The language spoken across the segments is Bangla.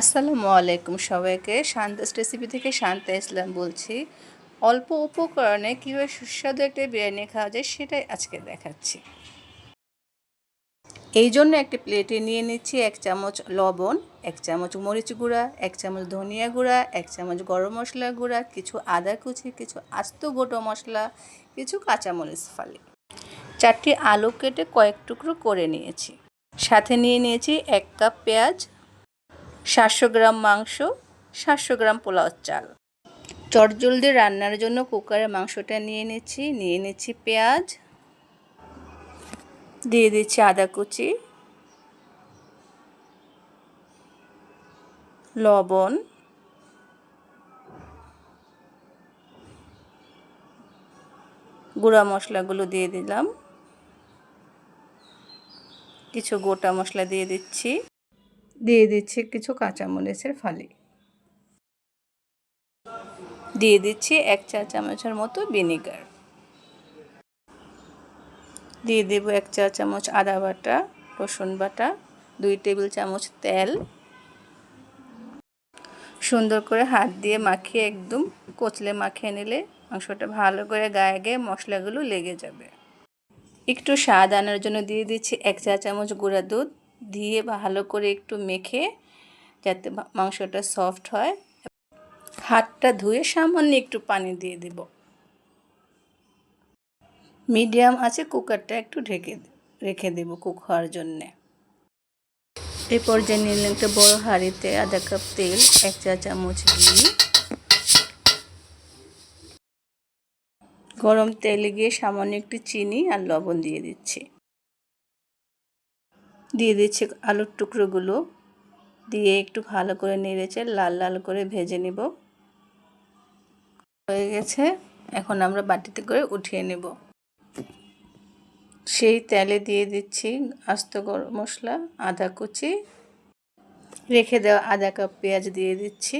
আসসালামু আলাইকুম সবাইকে। শান্তাস রেসিপি থেকে শান্তা ইসলাম বলছি। অল্প উপকরণে কীভাবে সুস্বাদু একটা বিরিয়ানি খাওয়া যায় সেটাই আজকে দেখাচ্ছি। এই জন্য একটি প্লেটে নিয়ে নিচ্ছি এক চামচ লবণ, এক চামচ মরিচ গুঁড়া, এক চামচ ধনিয়া গুঁড়া, এক চামচ গরম মশলা গুঁড়া, কিছু আদা কুচি, কিছু আস্ত গোটো মশলা, কিছু কাঁচামরিচ ফালি। চারটি আলু কেটে কয়েক টুকরো করে নিয়েছি। সাথে নিয়ে নিয়েছি এক কাপ পেঁয়াজ সাতশো গ্রাম মাংস, সাতশো গ্রাম পোলাও চাল। চটজলদি রান্নার জন্য কুকারে মাংসটা নিয়ে নিচ্ছি নিয়ে নিচ্ছি পেঁয়াজ। দিয়ে দিচ্ছি আদা কুচি, লবণ। গুঁড়া মশলাগুলো দিয়ে দিলাম। কিছু গোটা মশলা দিয়ে দিচ্ছি। দিয়ে দিচ্ছি কিছু কাঁচামরিচের ফালি। দিয়ে দিচ্ছি এক চা চামচের মতো ভিনেগার। দিয়ে দেবো এক চা চামচ আদা বাটা, রসুন বাটা, দুই টেবিল চামচ তেল। সুন্দর করে হাত দিয়ে মাখিয়ে একদম কচলে মাখিয়ে নিলে মাংসটা ভালো করে গায়ে গিয়ে মশলাগুলো লেগে যাবে। একটু স্বাদ আনার জন্য দিয়ে দিচ্ছি এক চা চামচ গুঁড়া দুধ দিয়ে ভালো করে একটু মেখে যাতে মাংসটা সফট হয়। হাতটা ধুয়ে সামান্য একটু পানি দিয়ে দেব। মিডিয়াম আছে কুকারটা একটু ঢেকে রেখে দেব কুক হওয়ার জন্যে। এই পর্যায়ে নিলে একটা বড় হাঁড়িতে আধা কাপ তেল, এক চা চামচ ঘি। গরম তেলে গিয়ে সামান্য একটু চিনি আর লবণ দিয়ে দিচ্ছি। দিয়ে দিচ্ছি আলুর টুকরোগুলো। দিয়ে একটু ভালো করে নেড়েছে লাল লাল করে ভেজে নেব। হয়ে গেছে। এখন আমরা বাটিতে করে উঠিয়ে নেব। সেই তেলে দিয়ে দিচ্ছি আস্ত গরম মশলা, আদা কুচি। রেখে দেওয়া আধা কাপ পেঁয়াজ দিয়ে দিচ্ছি।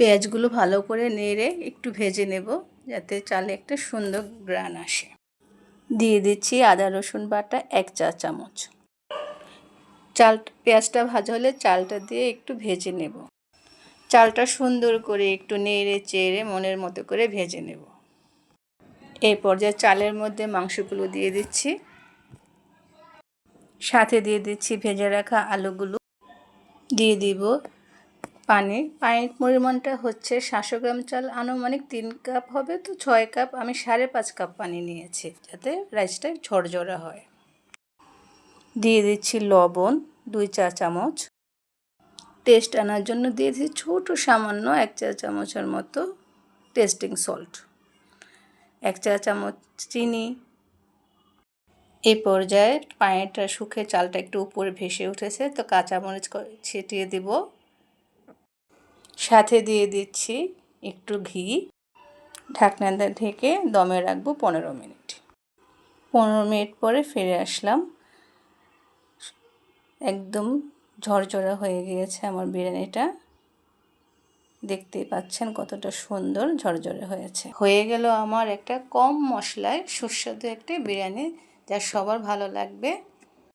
পেঁয়াজগুলো ভালো করে নেড়ে একটু ভেজে নেব যাতে চালে একটা সুন্দর গ্রান আসে। দিয়ে দিচ্ছি আদা রসুন বাটা এক চা চামচ। চাল পেঁয়াজটা ভাজা হলে চালটা দিয়ে একটু ভেজে নেব। চালটা সুন্দর করে একটু নেড়ে চেড়ে মনের মতো করে ভেজে নেব। এই পর্যায়ে চালের মধ্যে মাংসগুলো দিয়ে দিচ্ছি। সাথে দিয়ে দিচ্ছি ভেজে রাখা আলুগুলো। দিয়ে দিব পানি। পানির পরিমাণটা হচ্ছে সাতশো গ্রাম চাল আনুমানিক তিন কাপ হবে। তো ছয় কাপ, আমি সাড়ে পাঁচ কাপ পানি নিয়েছি যাতে রাইসটা ঝরঝরা হয়। দিয়ে দিচ্ছি লবণ, দুই চা চামচ। টেস্ট আনার জন্য দিয়ে দিচ্ছি ছোটো সামান্য এক চা চামচের মতো টেস্টিং সল্ট এক চা চামচ চিনি। এ পর্যায়ে পায়েটা শুকে চালটা একটু উপরে ভেসে উঠেছে, তো কাঁচামরিচ ছিটিয়ে দিব। সাথে দিয়ে দিচ্ছি একটু ঘি। ঢাকনাটা ঢেকে দমে রাখব পনেরো মিনিট। পনেরো মিনিট পরে ফিরে আসলাম। একদম ঝরঝরা হয়ে গিয়েছে আমার বিরিয়ানিটা। দেখতেই পাচ্ছেন কতটা সুন্দর ঝরঝরে হয়েছে। হয়ে গেল আমার একটা কম মশলায় সুস্বাদু একটা বিরিয়ানি যা সবার ভালো লাগবে।